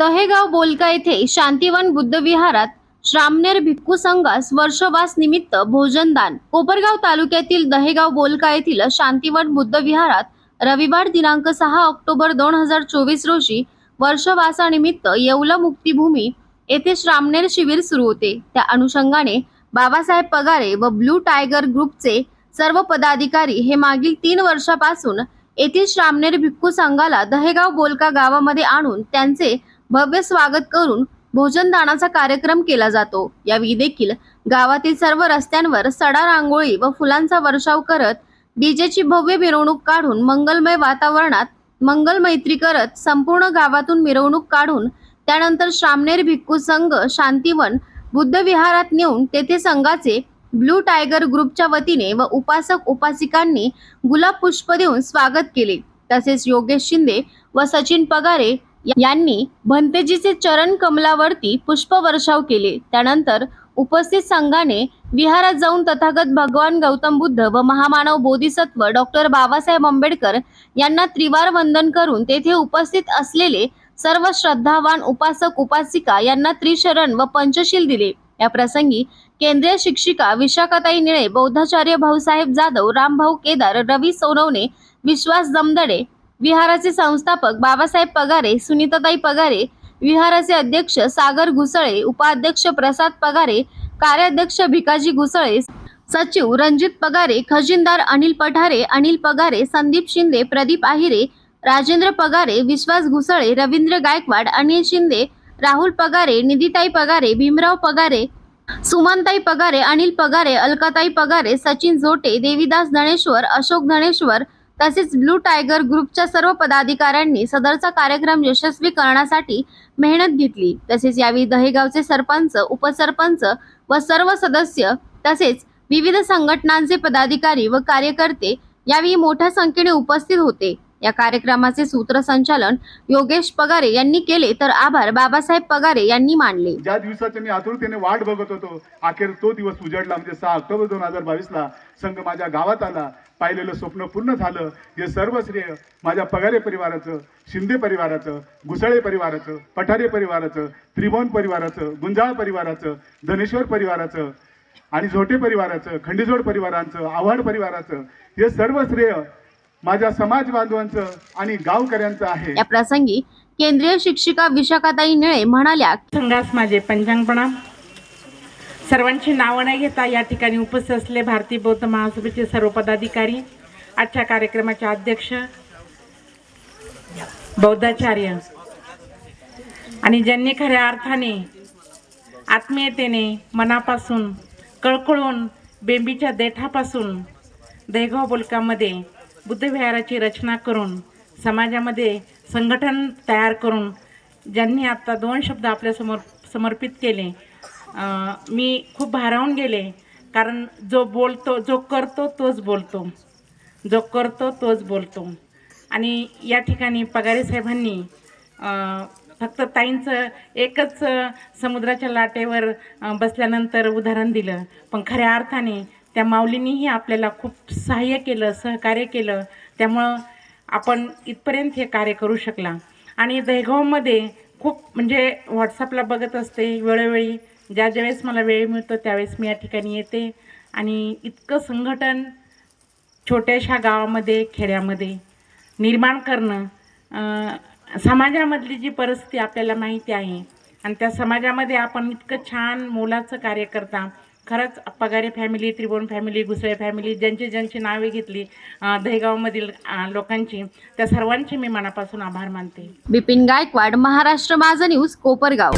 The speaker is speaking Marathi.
दहेगाव बोलका येथे शांतिवन बुद्ध विहारात श्रामनेर भिक्खू संघास वर्षवास निमित्त भोजनदान. कोपरगाव तालुक्यातील दहेगाव बोलका येथील शांतिवन बुद्ध विहारात रविवार दिनांक सहा ऑक्टोबर दोन हजार चोवीस रोजी वर्षवासानिमित्त येवला मुक्तीभूमी येथे श्रामनेर शिबिर सुरू होते. त्या अनुषंगाने बाबासाहेब पगारे व ब्लू टायगर ग्रुपचे सर्व पदाधिकारी हे मागील तीन वर्षापासून येथील श्रामनेर भिक्खू संघाला दहेगाव बोलका गावामध्ये आणून त्यांचे भव्य स्वागत करून भोजनदानाचा कार्यक्रम केला जातो. यावेळी देखील गावातील सर्व रस्त्यांवर सडा रांगोळी व फुलांचा वर्षाव करत डीजेची भव्य मिरवणूक काढून मंगलमय वातावरणात मंगल मैत्री करत संपूर्ण गावातून मिरवणूक काढून त्यानंतर श्रामनेर भिक्खू संघ शांतिवन बुद्ध विहारात नेऊन तेथे संघाचे ब्लू टायगर ग्रुपच्या वतीने व उपासक उपासिकांनी गुलाब पुष्प देऊन स्वागत केले. तसेच योगेश शिंदे व सचिन पगारे यांनी भंतेजीचे चरण कमलावरती पुष्पवर्षाव केले. त्यानंतर उपस्थित संघाने विहारात जाऊन तथागत भगवान गौतम बुद्ध व महामानव बोधिसत्व डॉक्टर बाबासाहेब आंबेडकर यांना त्रिवार वंदन करून तेथे उपस्थित असलेले सर्व श्रद्धावान उपासक उपासिका यांना त्रिशरण व पंचशील दिले. या प्रसंगी केंद्रीय शिक्षिका विशाखाताई निळे बौद्धाचार्य भाऊसाहेब जाधव रामभाऊ केदार रवी सोनवणे विश्वास जमदडे विहाराचे संस्थापक बाबासाहेब पगारे सुनीताताई पगारे विहाराचे अध्यक्ष सागर घुसळे उपाध्यक्ष प्रसाद पगारे कार्याध्यक्ष भिकाजी घुसळे सचिव रणजित पगारे खजिनदार अनिल पठारे अनिल पगारे संदीप शिंदे प्रदीप आहिरे राजेंद्र पगारे विश्वास घुसळे रवींद्र गायकवाड अनिल शिंदे राहुल पगारे निधिताई पगारे भीमराव पगारे सुमनताई पगारे अनिल पगारे अलकाताई पगारे सचिन झोटे देवीदास धणेश्वर अशोक धणेश्वर तसेच ब्लू टायगर ग्रुपच्या सर्व पदाधिकाऱ्यांनी सदरचा कार्यक्रम यशस्वी करण्यासाठी मेहनत घेतली. तसेच यावेळी दहेगावचे सरपंच उपसरपंच व सर्व सदस्य तसेच विविध संघटनांचे पदाधिकारी व कार्यकर्ते यावेळी मोठ्या संख्येने उपस्थित होते. या कार्यक्रमाचे सूत्रसंचालन योगेश पगारे यांनी केले. तर आभार. बाबासाहेब पगारे यांनी मानले. ज्या दिवसाची मी आतुरतेने वाट बघत होतो अखेर तो दिवस उजडला. म्हणजे सहा ऑक्टोबर दोन हजार बावीसला संघ माझ्या गावात आला. पाहिलेलं स्वप्न पूर्ण झालं. हे सर्व श्रेय माझ्या पगारे परिवाराचं शिंदे परिवाराचं घुसळे परिवाराचं पठारे परिवाराचं त्रिभुवन परिवाराचं गुंजाळ परिवाराचं धनेश्वर परिवाराचं आणि झोटे परिवाराचं खंडीजोड परिवारांचं आव्हाड परिवाराचं हे सर्व श्रेय माझ्या समाज बांधवांचं आणि गावकऱ्यांचं आहे. या प्रसंगी केंद्रीय शिक्षिका विशाखाताई निळे म्हणाल्या संघास माझे पंचांग प्रणाम सर्वांची नावं नाही घेता या ठिकाणी उपस्थित असले भारतीय बौद्ध महासभेचे सर्व पदाधिकारी आजच्या कार्यक्रमाचे अध्यक्ष बौद्धाचार्य आणि ज्यांनी खऱ्या अर्थाने आत्मीयतेने मनापासून कळकळून बेंबीच्या देठापासून देगाव बोलकामध्ये बुद्धविहाराची रचना करून समाजामध्ये संघटन तयार करून ज्यांनी आत्ता दोन शब्द आपल्यासमोर समर्पित केले. मी खूप भारावून गेले कारण जो बोलतो जो करतो तोच बोलतो. जो करतो तोच बोलतो. आणि या ठिकाणी पगारे साहेबांनी फक्त ताईंचं एकच समुद्राच्या लाटेवर बसल्यानंतर उदाहरण दिलं. पण खऱ्या अर्थाने त्या माऊलींनीही आपल्याला खूप सहाय्य केलं सहकार्य केलं. त्यामुळं आपण इथपर्यंत हे कार्य करू शकला. आणि दहेगावमध्ये खूप म्हणजे व्हॉट्सअपला बघत असते वेळोवेळी. ज्या ज्यावेळेस मला वेळ मिळतो त्यावेळेस मी या ठिकाणी येते. आणि इतकं संघटन छोट्याशा गावामध्ये खेड्यामध्ये निर्माण करणं समाजामधली जी परिस्थिती आपल्याला माहिती आहे. आणि त्या समाजामध्ये आपण इतकं छान मोलाचं कार्य करता. खरंच Pagare family Tribhuvan family Ghusale family ज्यांची ज्यांची नावे घेतली अं, दहेगावमधील लोकांची त्या सर्वांचे मी मनापासून आभार मानते. बिपिन गायकवाड महाराष्ट्र माझा न्यूज कोपरगाव.